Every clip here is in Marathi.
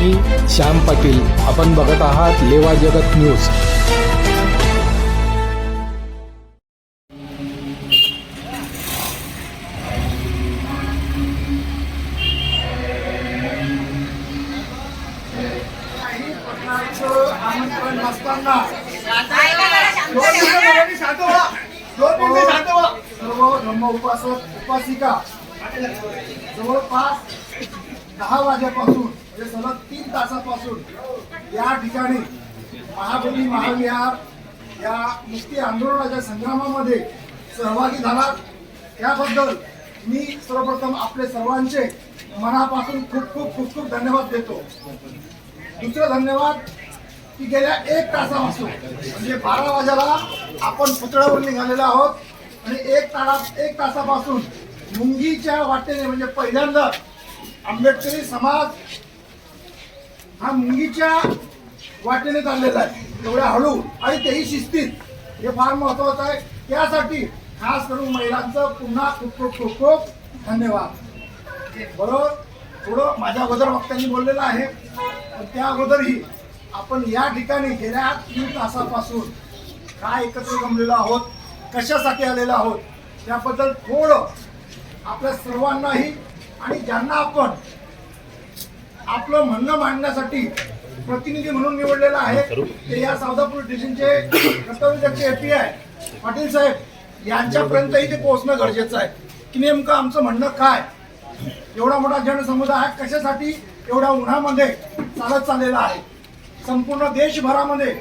मी श्याम पाटील. आपण बघत आहात लेवा जगत न्यूज. आमंत्रण नसताना सर्व उपासक उपासिका. जवळपास दहा वाजेपासून म्हणजे सलग तीन तासापासून या ठिकाणी महाबली महाविहार या मुक्ती आंदोलनाच्या संग्रामामध्ये सहभागी झाला त्याबद्दल मी सर्वप्रथम आपले सर्वांचे मनापासून खूप खूप खूप खूप धन्यवाद देतो. दुसरं धन्यवाद की गेल्या एक तासापासून म्हणजे बारा वाजेला आपण पुतळ्यावर निघालेलो आहोत. आणि एक तास एक तासापासून मुंगीच्या वाटेने म्हणजे पहिल्यांदा आंबेडकरी समाज हा मुंगीच्या वाटेने चाललेला आहे. एवढ्या हळू आणि तेही शिस्तीत. हे फार महत्वाचं आहे. त्यासाठी खास करून महिलांचं पुन्हा खूप खूप खूप खूप धन्यवाद. बरोबर थोडं माझ्या अगोदर वक्त्यांनी बोललेलं आहे. पण त्या अगोदरही आपण या ठिकाणी गेल्या तीन तासापासून काय एकत्र जमलेलो आहोत कशासाठी आलेलो आहोत त्याबद्दल थोडं आपल्या सर्वांनाही आणि ज्यांना आपण आपलं म्हणणं मांडण्यासाठी प्रतिनिधी म्हणून निवडलेलं आहे ते या सावधापूर स्टेशनचे कर्तव्यदक्ष एपी आहे पाटील साहेब यांच्यापर्यंतही ते पोहोचणं गरजेचं आहे. की नेमकं आमचं म्हणणं काय? एवढा मोठा जनसमुदाय कशासाठी एवढ्या उन्हामध्ये चालत चाललेला आहे? संपूर्ण देशभरामध्ये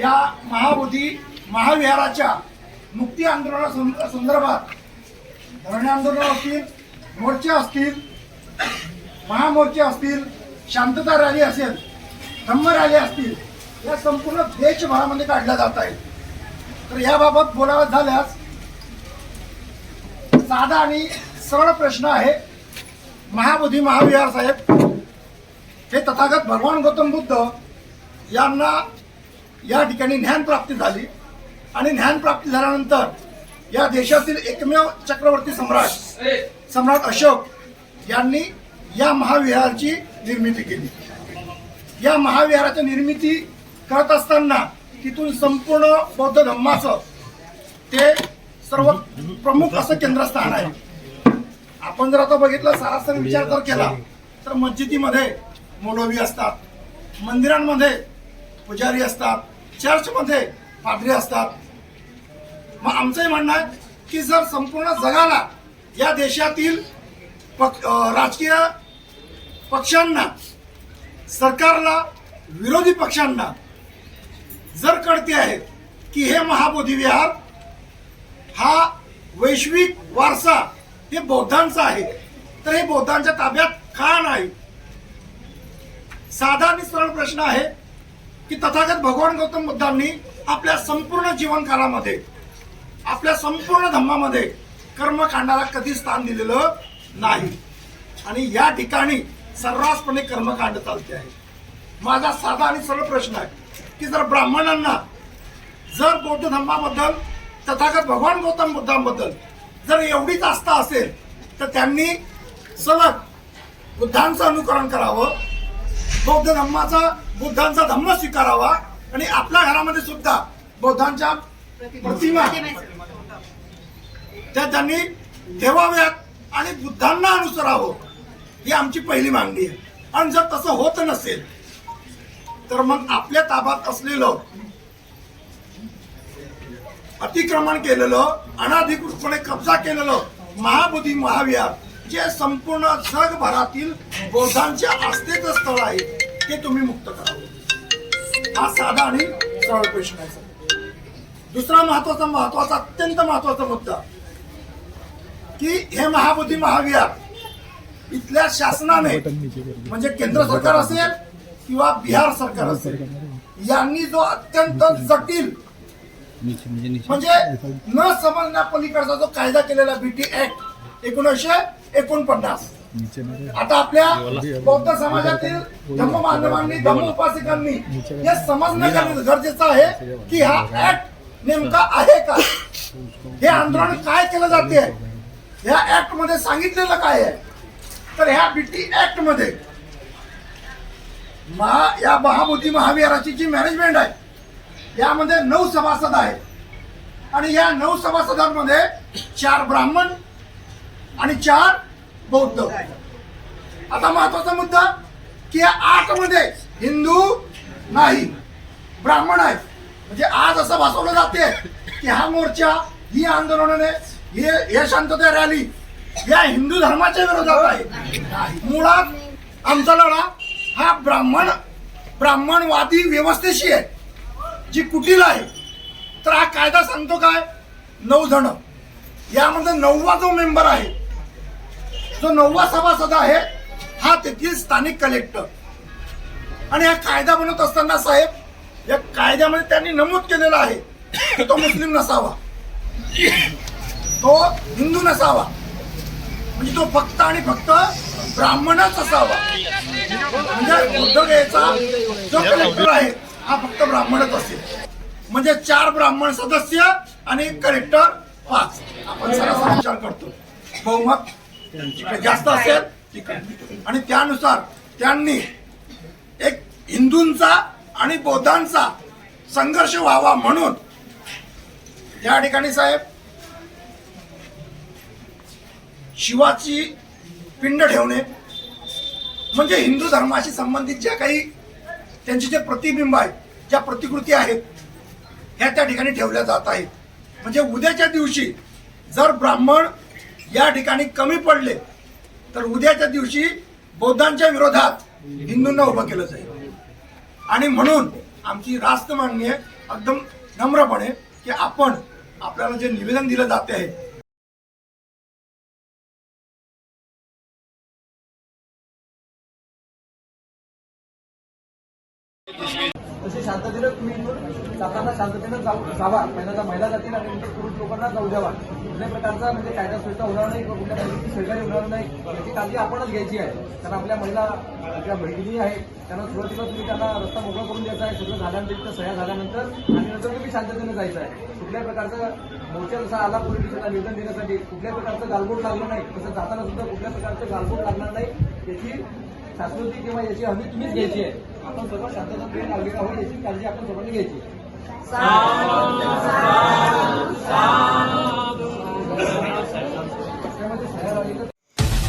या महाबोधी महाविहाराच्या मुक्ती आंदोलना संदर्भात धरणे आंदोलन असतील मोर्चे असतील महामोर्चे असतील शांतता रॅली असेल धम्म रॅली असतील या संपूर्ण देशभरामध्ये काढल्या जात आहेत. तर याबाबत बोलावं झाल्यास साधा आणि सरळ प्रश्न आहे महाबोधी महाविहार साहेब हे तथागत भगवान गौतम बुद्ध यांना या ठिकाणी ज्ञानप्राप्ती झाली आणि ज्ञानप्राप्ती झाल्यानंतर या देशातील एकमेव चक्रवर्ती सम्राट सम्राट अशोक यांनी या महाविहाराची निर्मिती केली. या महाविहाराची निर्मिती करत असताना तिथून संपूर्ण बौद्ध धम्माचं ते सर्व प्रमुख असं केंद्रस्थान आहे. आपण जर आता बघितलं सरासरी विचार जर केला तर मस्जिदीमध्ये मौलवी असतात मंदिरांमध्ये पुजारी असतात चर्चमध्ये पादरी असतात. मग आमचंही म्हणणं आहे की जर संपूर्ण जगाला या देशातील पक राजकीय पक्षांना सरकारला विरोधी पक्षांना जर कळते आहे की हे महाबोधी विहार हा वैश्विक वारसा हे बौद्धांचा आहे तर हे बौद्धांच्या ताब्यात का नाही? साधा आणि सरळ प्रश्न आहे की तथागत भगवान गौतम बुद्धांनी आपल्या संपूर्ण जीवनकालामध्ये आपल्या संपूर्ण धम्मामध्ये कर्मकांडाला कधी स्थान दिलेलं नाही. आणि या ठिकाणी सर्रासपणे कर्मकांड चालते आहे. माझा साधा आणि सरळ प्रश्न आहे की जर ब्राह्मणांना जर बौद्ध धर्माबद्दल तथागत भगवान गौतम बुद्धांबद्दल जर एवढीच आस्था असेल तर त्यांनी सलग बुद्धांचं अनुकरण करावं बौद्ध धम्माचा बुद्धांचा धम्म स्वीकारावा आणि आपल्या घरामध्ये सुद्धा बौद्धांच्या प्रतिमा त्या त्यांनी ठेवाव्यात आणि बुद्धांना अनुसरावं ही आमची पहिली मागणी आहे. आणि जर तसं होत नसेल तर मग आपल्या ताब्यात असलेलं अतिक्रमण केलेलं अनाधिकृतपणे कब्जा केलेलं महाबोधी महाविहार जे संपूर्ण जगभरातील बौद्धांचे आस्थेचं स्थळ आहे ते तुम्ही मुक्त करावं. हा साधा आणि सरळ प्रश्न आहे दुसरा महत्त्वाचा महत्त्वाचा अत्यंत महत्त्वाचा मुद्दा. की हे महाबोधी महाविहार इथल्या शासनाने म्हणजे केंद्र सरकार असेल किंवा बिहार सरकार असेल यांनी जो अत्यंत जटिल म्हणजे न समजण्यापलीकडचा जो कायदा केलेला बीटी ऍक्ट एकोणीसशे एकोणपन्नास. आता आपल्या बौद्ध समाजातील धम्म बांधवांनी धम्म उपासिकांनी हे समजणं गरजेचं आहे की हा ऍक्ट नेमका आहे का? हे आंदोलन काय केलं जाते? ह्या ऍक्टमध्ये सांगितलेलं काय आहे? तर ह्या बीटी ऍक्टमध्ये महा या महाबोधी महाविहाराची जी मॅनेजमेंट आहे यामध्ये नऊ सभासद आहेत. आणि या नऊ सभासदांमध्ये चार ब्राह्मण आणि चार बौद्ध. आता महत्त्वाचा मुद्दा की या आठमध्ये हिंदू नाही ब्राह्मण आहेत. म्हणजे आज असं भासवलं जाते की हा मोर्चा ही आंदोलनाने हे हे शांतता रॅली. या हिंदू धर्माच्या विरोधात आहे. मुळात आमचा लढा हा ब्राह्मण ब्राह्मणवादी व्यवस्थेशी आहे. जी कुटील आहे तर हा कायदा सांगतो काय? नऊ जण यामध्ये नववा जो मेंबर आहे जो नववा सभासद आहे हा तेथील स्थानिक कलेक्टर. आणि हा कायदा बनवत असताना साहेब या कायद्यामध्ये त्यांनी नमूद केलेला आहे तो मुस्लिम नसावा. तो हिंदू नसावा. म्हणजे तो फक्त आणि फक्त ब्राह्मणच असावा. म्हणजे उद्धव जो कलेक्टर आहे हा फक्त ब्राह्मणच असेल. म्हणजे चार ब्राह्मण सदस्य आणि कलेक्टर पाच. आपण सरासरी विचार करतो. बहुमत जिकडे जास्त असेल तिकडे आणि त्यानुसार त्यांनी एक हिंदूंचा आणि बौद्धांचा संघर्ष व्हावा म्हणून या ठिकाणी साहेब शिवाची पिंड ठेवणे. म्हणजे हिंदू धर्माशी संबंधित ज्या काही त्यांचे जे प्रतिबिंब आहेत ज्या प्रतिकृती आहेत ह्या त्या ठिकाणी ठेवल्या जात आहेत. म्हणजे उद्याच्या दिवशी जर ब्राह्मण या ठिकाणी कमी पडले तर उद्याच्या दिवशी बौद्धांच्या विरोधात हिंदूंना उभं केलं जाईल. आणि म्हणून आमची रास्त मागणी आहे एकदम नम्रपणे की आपण आपल्याला जे निवेदन दिलं जाते आहे तशी शांततेनं तुम्ही जाताना शांततेनं जावा. पहिल्यांदा महिला जातील आणि नंतर पुरुष लोकांना जाऊ द्यावा. कुठल्या प्रकारचा म्हणजे कायदा सुविधा होणार नाही किंवा कुठल्या प्रकारची सरकारी होणार नाही याची काळजी आपणच घ्यायची आहे. कारण आपल्या महिला ज्या बहिणी आहेत. त्यांना सुरुवातीला तुम्ही त्यांना रस्ता मोकळा करून द्यायचा आहे. सगळं झाल्यानंतर सह्या झाल्यानंतर आणि नंतर तुम्ही शांततेनं जायचं आहे. कुठल्याही प्रकारचा मोर्चा जसा आला पोलीस निवेदन देण्यासाठी कुठल्या प्रकारचं गालबोट लागलं नाही तसं जाताना सुद्धा कुठल्या प्रकारचं गालबोट लागणार नाही याची शास्त्रोक्ती किंवा याची हमी तुम्हीच घ्यायची आहे. आपण सर्व शांतता प्रेम नागरिक आहोत याची काळजी आपण सर्वांनी घ्यायची.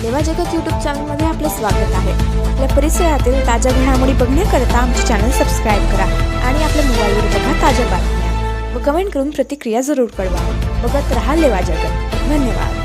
लेवा जगत यूट्यूब चॅनलमध्ये आपलं स्वागत आहे. आपल्या परिसरातील ताज्या घडामोडी बघण्याकरता आमचे चॅनल सबस्क्राईब करा आणि आपल्या मोबाईलवर बघा ताज्या बातम्या. व कमेंट करून प्रतिक्रिया जरूर कळवा. बघत राहा लेवा जगत. धन्यवाद.